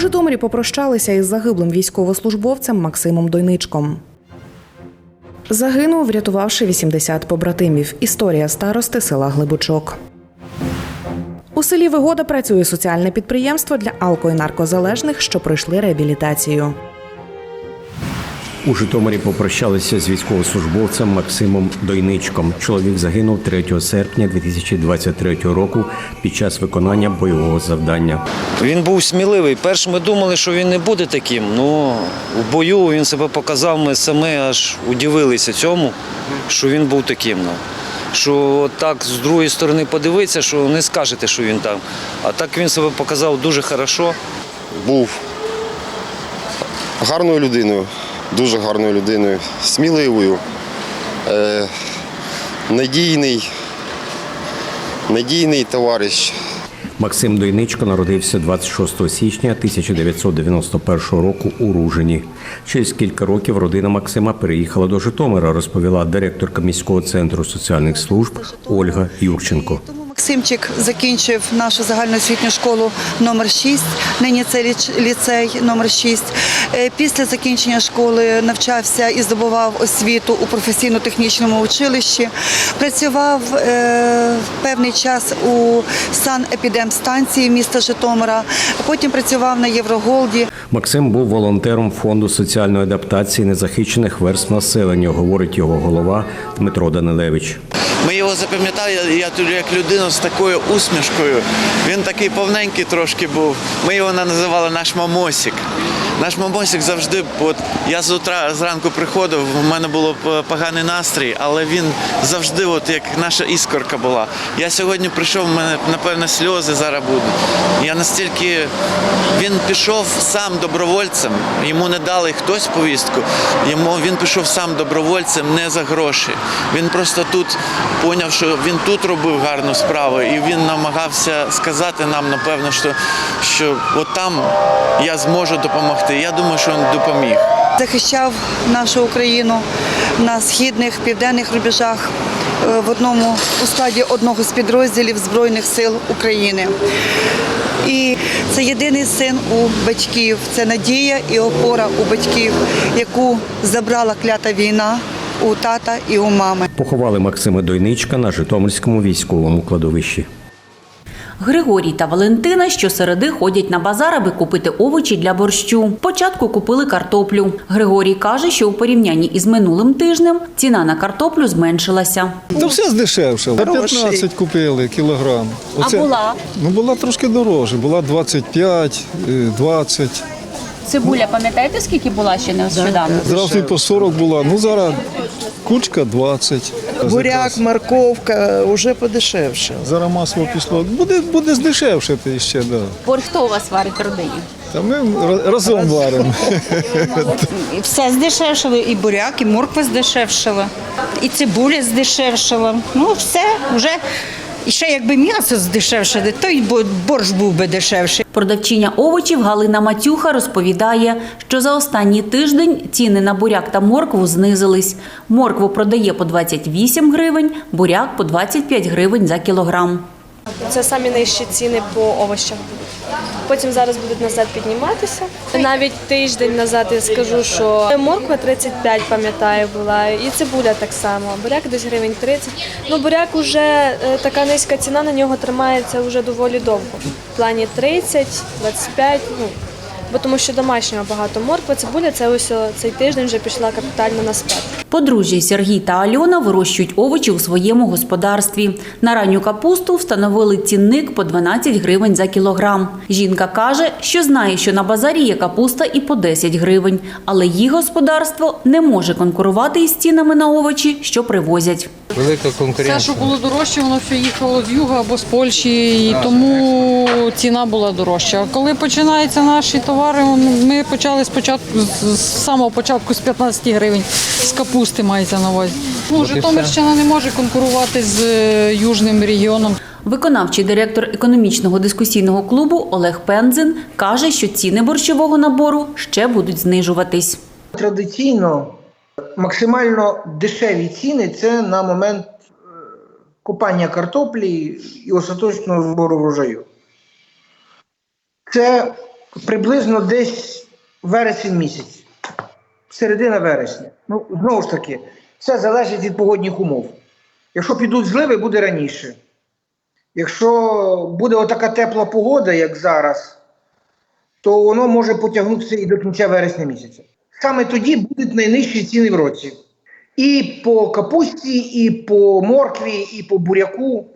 Житомирі попрощалися із загиблим військовослужбовцем Максимом Дойничком. Загинув, врятувавши 80 побратимів. Історія старости села Глибочок. У селі Вигода працює соціальне підприємство для алко- і наркозалежних, що пройшли реабілітацію. У Житомирі попрощалися з військовослужбовцем Максимом Дойничком. Чоловік загинув 3 серпня 2023 року під час виконання бойового завдання. Він був сміливий. Перш ми думали, що він не буде таким. Ну в бою він себе показав. Ми самі аж удивилися цьому, що він був таким. Ну. Що так з другої сторони подивитися, що не скажете, що він там. А так він себе показав дуже хорошо. був гарною людиною, дуже гарною людиною, сміливою, е, надійний, надійний товариш. Максим Дойничко народився 26 січня 1991 року у Ружині. Через кілька років родина Максима переїхала до Житомира, розповіла директорка міського центру соціальних служб Ольга Юрченко. Максимчик закінчив нашу загальноосвітню школу номер 6, нині це ліцей номер 6. Е, Після закінчення школи навчався і здобував освіту у професійно-технічному училищі. Працював е, певний час у санепідемстанції міста Житомира, потім працював на Євроголді. Максим був волонтером фонду соціальної адаптації незахищених верств населення, говорить його голова Дмитро Данилевич. Ми його запам'ятали, я тут як людину з такою усмішкою. Він такий повненький трошки був. Ми його називали наш мамосик. Наш мамосик завжди, от я з утра зранку приходив, в мене було поганий настрій, але він завжди, от як наша іскорка була. Я сьогодні прийшов, в мене напевно сльози зараз будуть. Я настільки він пішов сам добровольцем, йому не дали хтось повістку. Йому він пішов сам добровольцем не за гроші. Він просто тут поняв, що він тут робив гарну справу, і він намагався сказати нам, напевно, що, що от там я зможу допомогти. Я думаю, що він допоміг. захищав нашу Україну на східних південних рубежах е, в одному у складі одного з підрозділів Збройних сил України. І це єдиний син у батьків, це надія і опора у батьків, яку забрала клята війна у тата і у мами. Поховали Максима Дойничка на Житомирському військовому кладовищі. Григорій та Валентина щосереди ходять на базар, аби купити овочі для борщу. Спочатку купили картоплю. Григорій каже, що у порівнянні із минулим тижнем ціна на картоплю зменшилася. Та все здешевше. За 15 купили кілограм. А була? Ну, була трошки дорожче, була 25, е, 20. Цибуля, пам'ятаєте, скільки була ще нещодавно? Зразу і по 40 була. Ну зараз кучка 20. Буряк, морковка вже подешевше. Зараз масло пішло. Буде, буде здешевшити ще, да. Борщ хто у вас варить в родині? Та ми ра- разом варимо. Все здешевшало, і буряк, і морква здешевшала, і цибуля здешевшала. Ну, все, вже. І ще якби м'ясо здешевшили, то й бо- борщ був би дешевший. Продавчиня овочів Галина Матюха розповідає, що за останній тиждень ціни на буряк та моркву знизились. Моркву продає по 28 гривень, буряк по 25 гривень за кілограм. Це самі нижчі ціни по овочах будуть. Потім зараз будуть назад підніматися. Навіть тиждень назад я скажу, що морква 35, пам'ятаю, була, і цибуля так само. Буряк десь гривень 30. Ну, буряк уже е, така низька ціна на нього тримається вже доволі довго. В плані 30, 25, ну. Бо тому що домашнього багато морква, цибуля це ось цей тиждень вже пішла капітально на спад. Подружжя Сергій та Альона вирощують овочі у своєму господарстві. На ранню капусту встановили цінник по 12 гривень за кілограм. Жінка каже, що знає, що на базарі є капуста і по 10 гривень, але її господарство не може конкурувати із цінами на овочі, що привозять. Велика конкуренція. Все, що було дорожче, воно все їхало з юга або з Польщі, і тому ціна була дорожча. А коли починаються наші товари, ми почали спочатку з з самого початку з 15 гривень з капусти мається на увазі. Ну, Житомирщина не може конкурувати з е, южним регіоном. Виконавчий директор економічного дискусійного клубу Олег Пензин каже, що ціни борщового набору ще будуть знижуватись. Традиційно максимально дешеві ціни це на момент е, купання картоплі і остаточного збору врожаю. Це приблизно десь вересень місяць, середина вересня. Ну, знову ж таки, все залежить від погодних умов. Якщо підуть зливи, буде раніше. Якщо буде отака тепла погода, як зараз, то воно може потягнутися і до кінця вересня місяця. Саме тоді будуть найнижчі ціни в році. І по капусті, і по моркві, і по буряку.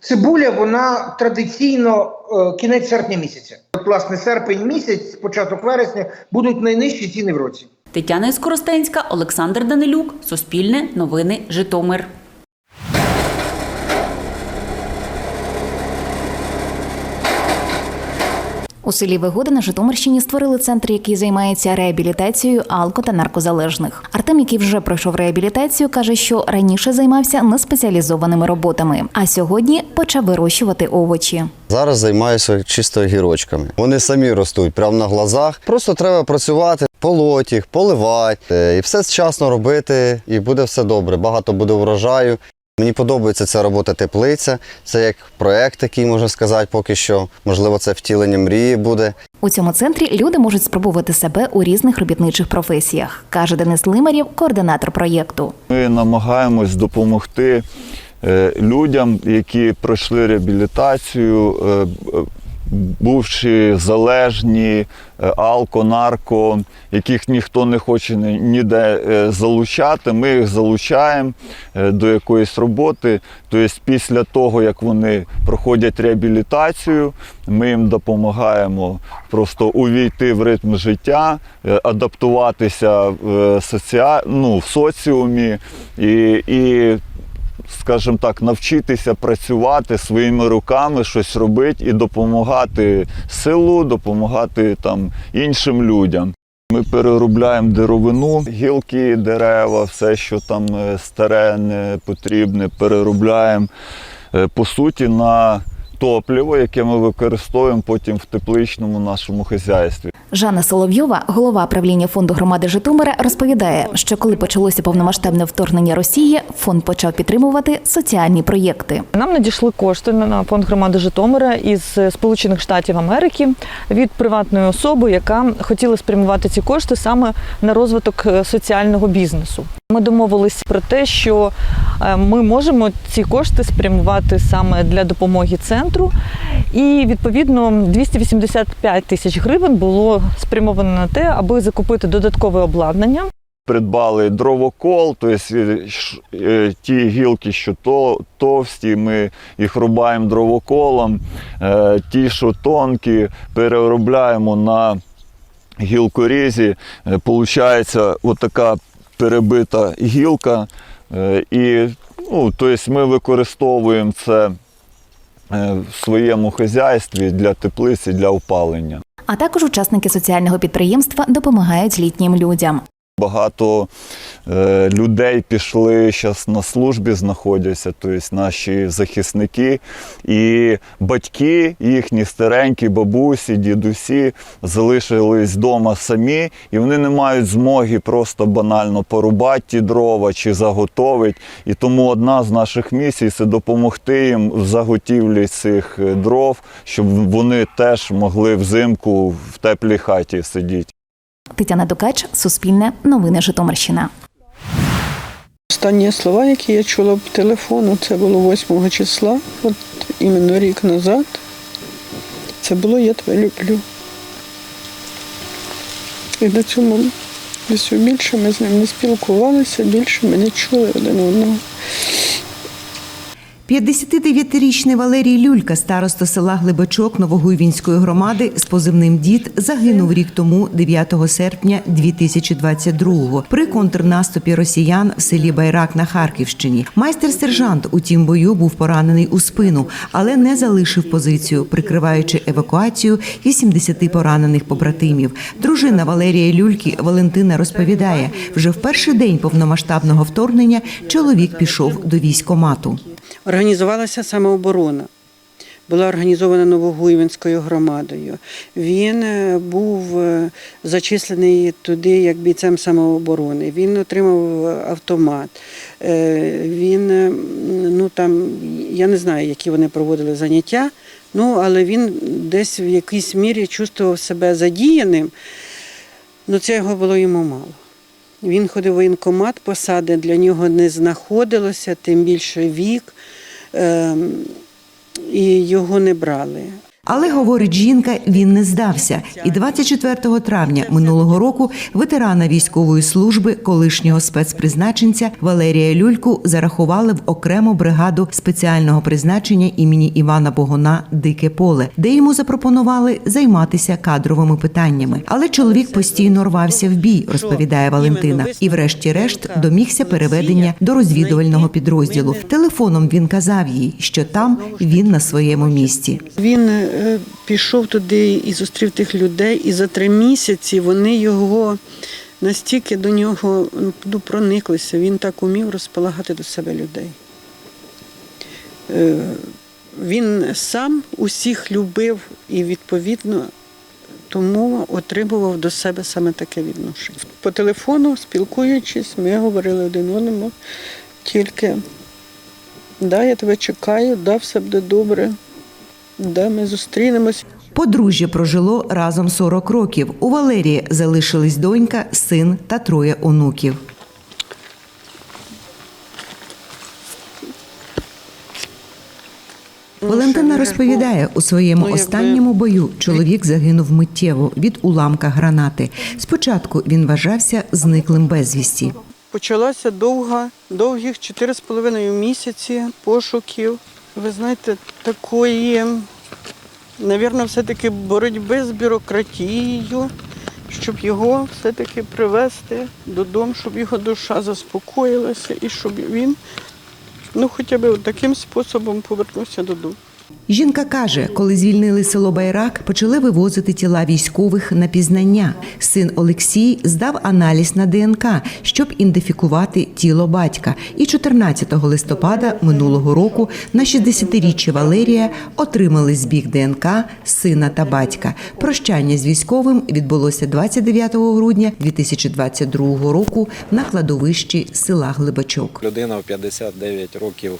Цибуля, вона традиційно е, кінець серпня місяця. Власне, серпень місяць, початок вересня будуть найнижчі ціни в році. Тетяна Іскоростенська, Олександр Данилюк, Суспільне, Новини, Житомир. У селі Вигода на Житомирщині створили центр, який займається реабілітацією алко та наркозалежних. Артем, який вже пройшов реабілітацію, каже, що раніше займався неспеціалізованими роботами, а сьогодні почав вирощувати овочі. Зараз займаюся чисто огірочками. Вони самі ростуть прямо на глазах. Просто треба працювати, полоть їх, поливати е, і все вчасно робити, і буде все добре. Багато буде врожаю. Мені подобається ця робота теплиця. Це як проект, який можна сказати, поки що. Можливо, це втілення мрії буде. У цьому центрі люди можуть спробувати себе у різних робітничих професіях, каже Денис Лимарів, координатор проєкту. Ми намагаємось допомогти е, людям, які пройшли реабілітацію, бувши залежні, е, алко, нарко, яких ніхто не хоче ніде е, залучати. Ми їх залучаємо е, до якоїсь роботи. Тобто, після того, як вони проходять реабілітацію, ми їм допомагаємо просто увійти в ритм життя, адаптуватися в, соціа... ну, в соціумі і, і скажімо так, навчитися працювати своїми руками, щось робити і допомагати селу, допомагати там іншим людям. Ми переробляємо деревину, гілки, дерева, все, що там е, старе, не потрібне, переробляємо е, по суті на топливо, яке ми використовуємо потім в тепличному нашому хазяйстві. Жанна Соловйова, голова правління фонду громади Житомира, розповідає, що коли почалося повномасштабне вторгнення Росії, фонд почав підтримувати соціальні проєкти. Нам надійшли кошти на фонд громади Житомира із Сполучених Штатів Америки від приватної особи, яка хотіла спрямувати ці кошти саме на розвиток е, соціального бізнесу. Ми домовилися про те, що е, ми можемо ці кошти спрямувати саме для допомоги центру. І відповідно 285 тисяч гривень було спрямовано на те, аби закупити додаткове обладнання. придбали дровокол, тобто ті гілки, що то, товсті, ми їх рубаємо дровоколом, е, ті, що тонкі, переробляємо на гілкорізі. Получається отака перебита гілка. Е, І ну, тобто ми використовуємо це е, в своєму хазяйстві для теплиці, для опалення. А також учасники соціального підприємства допомагають літнім людям. Багато е, людей пішли зараз на службі, знаходяться, тобто наші захисники, і батьки, їхні старенькі бабусі, дідусі залишились вдома самі, і вони не мають змоги просто банально порубати ті дрова чи заготовити. І тому одна з наших місій це допомогти їм в заготівлі цих е, дров, щоб вони теж могли взимку в теплій хаті сидіти. Тетяна Дукач, Суспільне, Новини Житомирщина. Останні слова, які я чула по телефону, це було 8 числа, от іменно рік назад. Це було Я тебе люблю. І цьому все більше ми з ним не спілкувалися, більше ми не чули один одного. 59-річний Валерій Люлька, староста села Глибачок Новогуйвінської громади з позивним дід, загинув рік тому, 9 серпня 2022-го, при контрнаступі росіян в селі Байрак на Харківщині. Майстер-сержант у тім бою був поранений у спину, але не залишив позицію, прикриваючи евакуацію 80 поранених побратимів. Дружина Валерія Люльки Валентина розповідає, вже в перший день повномасштабного вторгнення чоловік пішов до військомату. Організувалася самооборона. була організована Новогуйвинською громадою. Він е, був е, зачислений туди як бійцем самооборони. Він отримав автомат. Е, Він е, ну там я не знаю, які вони проводили заняття. Ну, але він десь в якійсь мірі чувствував себе задіяним, але цього було йому мало. Він ходив в воєнкомат, посади для нього не знаходилося, тим більше вік, ем, і його не брали. Але говорить жінка, він не здався. І 24 травня минулого року ветерана військової служби, колишнього спецпризначенця Валерія Люльку зарахували в окрему бригаду спеціального призначення імені Івана Богона Дике поле, де йому запропонували займатися кадровими питаннями. Але чоловік постійно рвався в бій, розповідає Валентина, і, врешті-решт, домігся переведення до розвідувального підрозділу. Телефоном він казав їй, що там він на своєму місці. Він пішов туди і зустрів тих людей, і за три місяці вони його настільки до нього ну, прониклися. Він так умів розполагати до себе людей. Е, Він сам усіх любив і відповідно тому отримував до себе саме таке відношення. По телефону, спілкуючись, ми говорили один одному тільки да, я тебе чекаю, да, все буде добре. Да, ми зустрінемось. Подружжя прожило разом 40 років. У Валерії залишились донька, син та троє онуків. Валентина розповідає, у своєму Ну, останньому бою чоловік загинув миттєво від уламка гранати. Спочатку він вважався зниклим безвісті. Почалася довга, довгих 4,5 місяці пошуків. Ви знаєте, такої, навірно, все-таки боротьби з бюрократією, щоб його все-таки привезти додому, щоб його душа заспокоїлася і щоб він ну, хоча б таким способом повернувся додому. Жінка каже, коли звільнили село Байрак, почали вивозити тіла військових на пізнання. Син Олексій здав аналіз на ДНК, щоб ідентифікувати тіло батька. І 14 листопада минулого року на 60-річчя Валерія отримали збіг ДНК сина та батька. Прощання з військовим відбулося 29 грудня 2022 року на кладовищі села Глибачок. Людина в 59 років,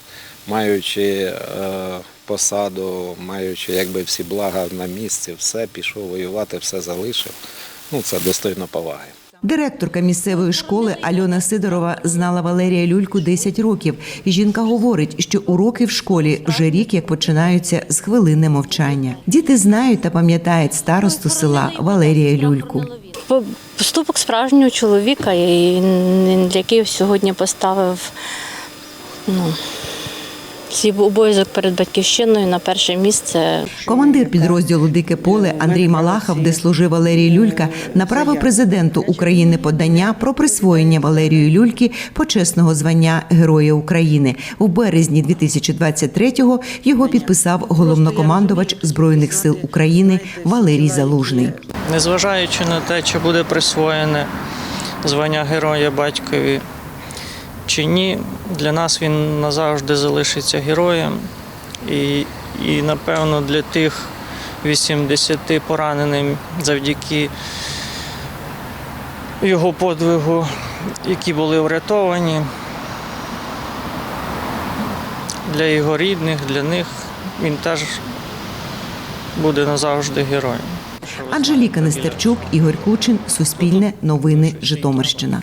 маючи е, посаду, маючи якби всі блага на місці, все пішов воювати, все залишив. Ну це достойно поваги. Директорка місцевої школи Альона Сидорова знала Валерія Люльку 10 років. Жінка говорить, що уроки в школі вже рік як починаються з хвилини мовчання. Діти знають та пам'ятають старосту села Валерія Люльку. Поступок справжнього чоловіка, який сьогодні поставив ну, свій обов'язок перед батьківщиною на перше місце. Командир підрозділу Дике поле Андрій Малахов, де служив Валерій Люлька, направив президенту України подання про присвоєння Валерію Люльки почесного звання Героя України. У березні 2023-го його підписав головнокомандувач збройних сил України Валерій Залужний. Незважаючи на те, чи буде присвоєне звання Героя батькові чи ні, для нас він назавжди залишиться героєм. І, і напевно, для тих 80 пораненим завдяки його подвигу, які були врятовані, для його рідних, для них він теж буде назавжди героєм. Анжеліка Нестерчук, Ігор Кучин, Суспільне, Новини, Житомирщина.